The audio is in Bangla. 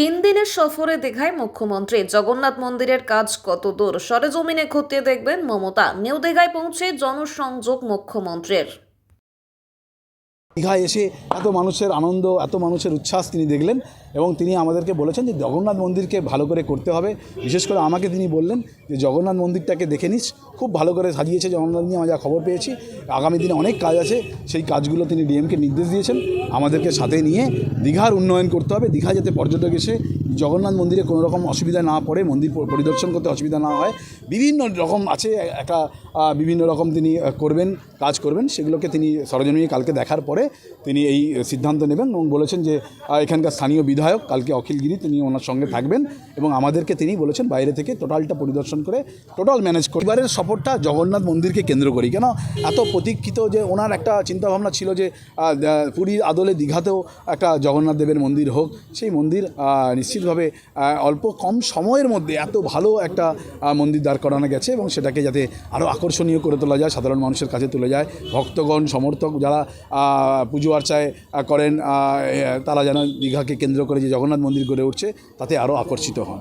তিন দিনের সফরে দীঘায় মুখ্যমন্ত্রী জগন্নাথ মন্দিরের কাজ কত দূর? সরেজমিনে খতিয়ে দেখবেন মমতা। নিউ দীঘায় পৌঁছে জনসংযোগ মুখ্যমন্ত্রীর। দীঘায় এসে এত মানুষের আনন্দ, এত মানুষের উচ্ছ্বাস তিনি দেখলেন এবং তিনি আমাদেরকে বলেছেন যে জগন্নাথ মন্দিরকে ভালো করে করতে হবে। বিশেষ করে আমাকে তিনি বললেন যে জগন্নাথ মন্দিরটাকে দেখে নিস। খুব ভালো করে সাজিয়েছে জগন্নাথ নিয়ে আমরা খবর পেয়েছি। আগামী দিনে অনেক কাজ আছে সেই কাজগুলো তিনি ডিএমকে নির্দেশ দিয়েছেন। আমাদেরকে সাথে নিয়ে দীঘার উন্নয়ন করতে হবে। দীঘা যাতে পর্যটক এসে জগন্নাথ মন্দিরে কোনো রকম অসুবিধা না পড়ে মন্দির পরিদর্শন করতে অসুবিধা না হয় বিভিন্ন রকম আছে আহ, বিভিন্ন রকম তিনি করবেন কাজ করবেন সেগুলোকে তিনি সরজমিনে কালকে দেখার পরে তিনি এই সিদ্ধান্ত নেবেন এবং বলেছেন যে এখানকার স্থানীয় বিধায়ক কালকে অখিলগিরি তিনি ওনার সঙ্গে থাকবেন এবং আমাদেরকে তিনি বলেছেন বাইরে থেকে টোটালটা পরিদর্শন করে টোটাল ম্যানেজ করে। সফরটা জগন্নাথ মন্দিরকে কেন্দ্র করি। কেন? এত প্রতীক্ষিত যে ওনার একটা চিন্তাভাবনা ছিল যে পুরীর আদলে দীঘাতেও একটা জগন্নাথ দেবের মন্দির হোক। সেই মন্দির নিশ্চিতভাবে অল্প কম সময়ের মধ্যে এত ভালো একটা মন্দির দাঁড় করানো গেছে এবং সেটাকে যাতে আরও আকর্ষণীয় করে তোলা যায়, সাধারণ মানুষের কাছে তুলে যায়। ভক্তগণ, সমর্থক যারা পুজো আর্চায় করেন তারা যেন দীঘাকে কেন্দ্র করে যে জগন্নাথ মন্দির গড়ে উঠছে, তাতে আরও আকর্ষিত হন।